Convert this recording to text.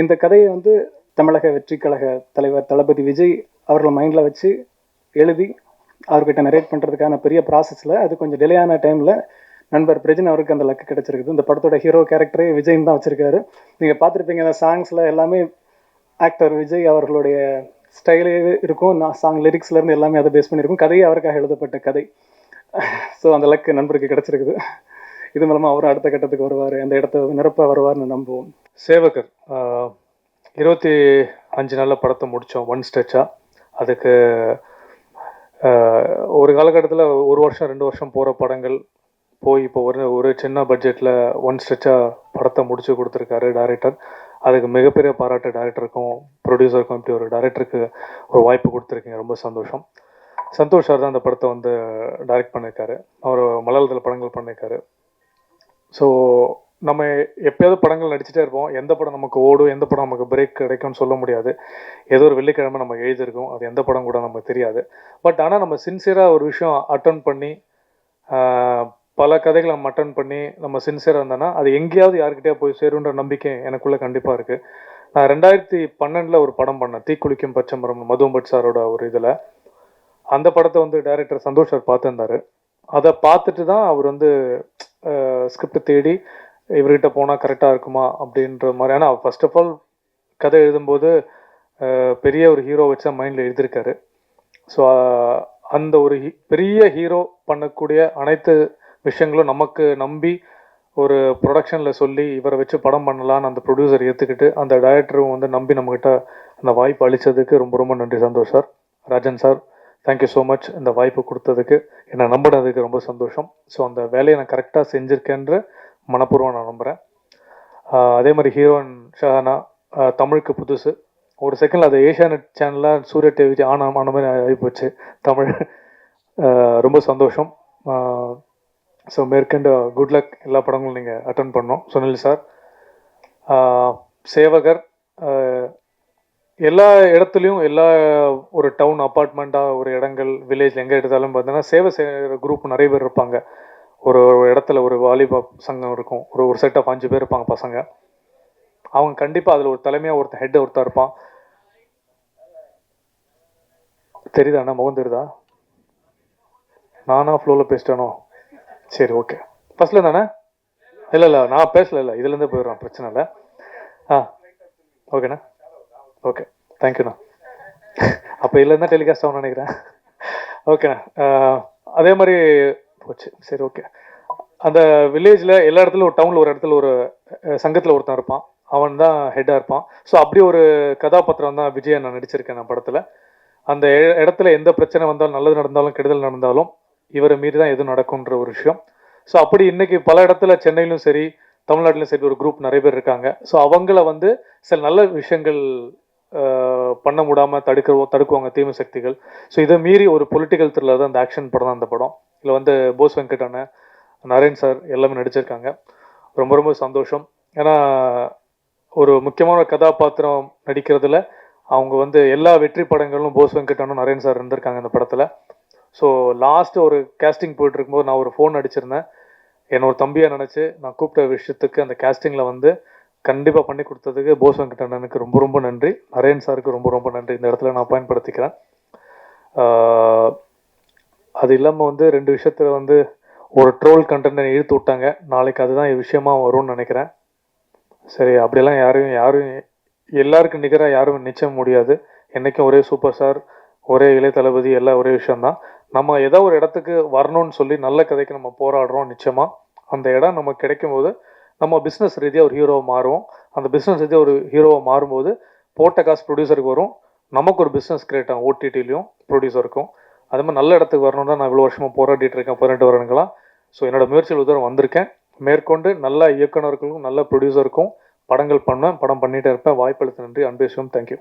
இந்த கதையை வந்து தமிழக வெற்றி கழக தலைவர் தளபதி விஜய் அவர்கள் மைண்டில் வச்சு எழுதி அவர்கிட்ட நரேட் பண்ணுறதுக்கான பெரிய ப்ராசஸில் அது கொஞ்சம் டிலே ஆன டைமில் நண்பர் பிரஜன் அவருக்கு அந்த லக்கு கிடச்சிருக்குது. இந்த படத்தோட ஹீரோ கேரக்டரே விஜய்னு தான் வச்சுருக்காரு. நீங்கள் பார்த்துருப்பீங்க அந்த சாங்ஸில் எல்லாமே ஆக்டர் விஜய் அவர்களுடைய ஸ்டைலே இருக்கும். நான் சாங் லிரிக்ஸ்லேருந்து எல்லாமே அதை பேஸ் பண்ணியிருக்கும். கதையே அவருக்காக எழுதப்பட்ட கதை. ஸோ அந்த லக்கு நண்பருக்கு கிடச்சிருக்குது. இது மூலமாக அவர் அடுத்த கட்டத்துக்கு வருவார் அந்த இடத்த நிரப்ப வருவார்னு நம்புவோம். சேவகர் இருபத்தி அஞ்சு நாளில் படத்தை முடித்தோம் ஒன் ஸ்ட்ரெச்சாக அதுக்கு ஒரு காலகட்டத்தில் ஒரு வருஷம் ரெண்டு வருஷம் போகிற படங்கள் போய் இப்போ ஒரு ஒரு சின்ன பட்ஜெட்டில் ஒன் ஸ்ட்ரெச்சாக படத்தை முடிச்சு கொடுத்துருக்காரு டேரக்டர் அதுக்கு மிகப்பெரிய பாராட்டு டேரக்டருக்கும் ப்ரொடியூசருக்கும் இப்படி ஒரு டேரக்டருக்கு ஒரு வாய்ப்பு கொடுத்துருக்கீங்க. ரொம்ப சந்தோஷம். சந்தோஷ் சார் தான் அந்த படத்தை வந்து டைரக்ட் பண்ணியிருக்காரு அவர் மலையாளத்தில் படங்கள் பண்ணியிருக்காரு ஸோ நம்ம எப்பயாவது படங்கள் நடிச்சுட்டே இருப்போம். எந்த படம் நமக்கு ஓடும் எந்த படம் நமக்கு பிரேக் கிடைக்கும்னு சொல்ல முடியாது. ஏதோ ஒரு வெள்ளிக்கிழமை நம்ம எழுதியிருக்கோம். அது எந்த படம் கூட நமக்கு தெரியாது. பட் ஆனால் நம்ம சின்சியராக ஒரு விஷயம் அட்டன் பண்ணி பல கதைகளை நம்ம அட்டன் பண்ணி நம்ம சின்சியராக இருந்தோன்னா அது எங்கேயாவது யாருக்கிட்டே போய் சேருன்ற நம்பிக்கை எனக்குள்ளே கண்டிப்பாக இருக்குது நான் ரெண்டாயிரத்தி பன்னெண்டில் ஒரு படம் பண்ணேன். தீக்குளிக்கும் பச்சைமரம் மதுவம்பட் சாரோட ஒரு இதில். அந்த படத்தை வந்து டைரக்டர் சந்தோஷ் சார் பார்த்துருந்தாரு. அதை பார்த்துட்டு தான் அவர் வந்து ஸ்கிரிப்ட் தேடி இவர்கிட்ட போனால் கரெக்டாக இருக்குமா அப்படின்ற மாதிரி. ஆனால் ஃபர்ஸ்ட் ஆஃப் ஆல் கதை எழுதும்போது பெரிய ஒரு ஹீரோ வச்சு மைண்டில் எழுதியிருக்காரு. ஸோ அந்த ஒரு ஹீ- பெரிய ஹீரோ பண்ணக்கூடிய அனைத்து விஷயங்களும் நமக்கு நம்பி ஒரு ப்ரொடக்ஷனில் சொல்லி இவரை வச்சு படம் பண்ணலான்னு அந்த ப்ரொடியூசர் ஏற்றுக்கிட்டு அந்த டைரக்டரும் வந்து நம்பி நம்மக்கிட்ட அந்த வாய்ப்பு அளித்ததுக்கு ரொம்ப ரொம்ப நன்றி Santhosh sir. Rajan sir thank you so much இந்த வாய்ப்பு கொடுத்ததுக்கு. என்னை நம்பினதுக்கு ரொம்ப சந்தோஷம். ஸோ அந்த வேலையை நான் கரெக்டாக செஞ்சுருக்கேன்ற மனப்பூர்வம் நான் நம்புகிறேன் அதே மாதிரி ஹீரோயின் ஷஹானா தமிழுக்கு புதுசு. ஒரு செகண்டில் அது ஏஷியானெட் சேனலில் சூர்யா டிவி ஆன ஆன மாதிரி ஆகிப்போச்சு தமிழ் ரொம்ப சந்தோஷம். ஸோ மேற்கண்டு குட் லக் எல்லா படங்களும் நீங்கள் அட்டன் பண்ணோம் சுனில் சார் சேவகர் எல்லா இடத்துலையும் எல்லா ஒரு டவுன் அப்பார்ட்மெண்ட்டாக ஒரு இடங்கள் வில்லேஜ் எங்கே எடுத்தாலும் பார்த்தீங்கன்னா சேவை செய்கிற குரூப் நிறைய பேர் இருப்பாங்க. ஒரு ஒரு இடத்துல ஒரு வாலிபால் சங்கம் இருக்கும். ஒரு ஒரு செட் ஆஃப் அஞ்சு பேர் இருப்பாங்க பசங்க. அவங்க கண்டிப்பாக அதில் ஒரு தலைமையாக ஒருத்தன் ஹெட் ஒருத்தர் இருப்பான். தெரியுதா அண்ணா? முகம் தெரியுதா? நானா ஃப்ளோவில் பேசிட்டேனோ? சரி ஓகே ஃபஸ்ட்டில் தானே இல்லை இல்லை நான் பேசல இல்லை. இதுலேருந்தே போயிடுறோம் பிரச்சனை இல்லை. ஆ ஓகேண்ணா ஓகே தேங்க்யூண்ணா அப்போ இல்லைன்னா டெலிகாஸ்ட் ஆகும் நினைக்கிறேன். ஓகேண்ணா அதே மாதிரி போச்சு. சரி ஓகே அந்த வில்லேஜில் எல்லா இடத்துலையும் ஒரு டவுனில் ஒரு இடத்துல ஒரு சங்கத்தில் ஒருத்தன் இருப்பான். அவன் தான் ஹெட்டாக இருப்பான். ஸோ அப்படி ஒரு கதாபாத்திரம் தான் விஜய் நான் நடிச்சிருக்கேன் நான் படத்தில். அந்த இடத்துல எந்த பிரச்சனை வந்தாலும் நல்லது நடந்தாலும் கெடுதல் நடந்தாலும் இவரை மீறி தான் எதுவும் நடக்கும்ன்ற ஒரு விஷயம். ஸோ அப்படி இன்னைக்கு பல இடத்துல சென்னையிலும் சரி தமிழ்நாட்டிலும் சரி ஒரு குரூப் நிறைய பேர் இருக்காங்க. ஸோ அவங்கள வந்து சில நல்ல விஷயங்கள் பண்ண முடியாமல் தடுக்க தடுக்குவாங்க தீமை சக்திகள். ஸோ இதை மீறி ஒரு பொலிட்டிக்கல் த்ரில்லர் தான் அந்த ஆக்ஷன் படம் தான் அந்த படம். இதில் வந்து போஸ் வெங்கட் அண்ணன் நரேன் சார் எல்லாமே நடிச்சிருக்காங்க. ரொம்ப ரொம்ப சந்தோஷம். ஏன்னா ஒரு முக்கியமான கதாபாத்திரம் நடிக்கிறதுல அவங்க வந்து எல்லா வெற்றி படங்களும் போஸ் வெங்கட் அண்ணன் நரேன் சார் இருந்திருக்காங்க இந்த படத்தில். ஸோ லாஸ்ட் ஒரு கேஸ்டிங் போயிட்டு இருக்கும்போது நான் ஒரு ஃபோன் அடிச்சிருந்தேன். என்னோட தம்பியாக நினச்சி நான் கூப்பிட்ட விஷயத்துக்கு அந்த கேஸ்டிங்கில் வந்து கண்டிப்பாக பண்ணி கொடுத்ததுக்கு போஸ் வெங்கட் அண்ணனுக்கு ரொம்ப ரொம்ப நன்றி. நரேன் சாருக்கு ரொம்ப ரொம்ப நன்றி. இந்த இடத்துல நான் பயன்படுத்திக்கிறேன். அது இல்லாமல் வந்து ரெண்டு விஷயத்தில் வந்து ஒரு ட்ரோல் கண்டென்ட் இழுத்து விட்டாங்க. நாளைக்கு அதுதான் விஷயமா வரும்னு நினைக்கிறேன். சரி அப்படியெல்லாம் யாரையும் யாரும் எல்லாருக்கும் நிகராக யாரும் நிச்சயம் முடியாது. என்றைக்கும் ஒரே சூப்பர் ஸ்டார் ஒரே இளைய தளபதி எல்லாம் ஒரே விஷயம்தான். நம்ம ஏதோ ஒரு இடத்துக்கு வரணும்னு சொல்லி நல்ல கதைக்கு நம்ம போராடுறோம் நிச்சயமாக அந்த இடம் நமக்கு கிடைக்கும் போது நம்ம பிஸ்னஸ் ரீதியாக ஒரு ஹீரோவாக மாறுவோம். அந்த பிஸ்னஸ் ரீதியாக ஒரு ஹீரோவாக மாறும்போது போட்ட காசு ப்ரொடியூசருக்கு வரும். நமக்கு ஒரு பிஸ்னஸ் கிரியேட் ஆகும். ஓடிடிலையும் ப்ரொடியூசருக்கும் அது மாதிரி நல்ல இடத்துக்கு வரணும் தான் நான் இவ்வளோ வருஷமாக போராடிட்டு இருக்கேன். பதினெட்டு வருடங்களா. ஸோ என்னோட முயற்சியில் உதவம் வந்திருக்கேன். மேற்கொண்டு நல்ல இயக்குனர்களுக்கும் நல்ல ப்ரொடியூசருக்கும் படங்கள் பண்ணுவேன் படம் பண்ணிகிட்டே இருப்பேன். வாய்ப்பளித்த நன்றி. அன்பேசும் தேங்க்யூ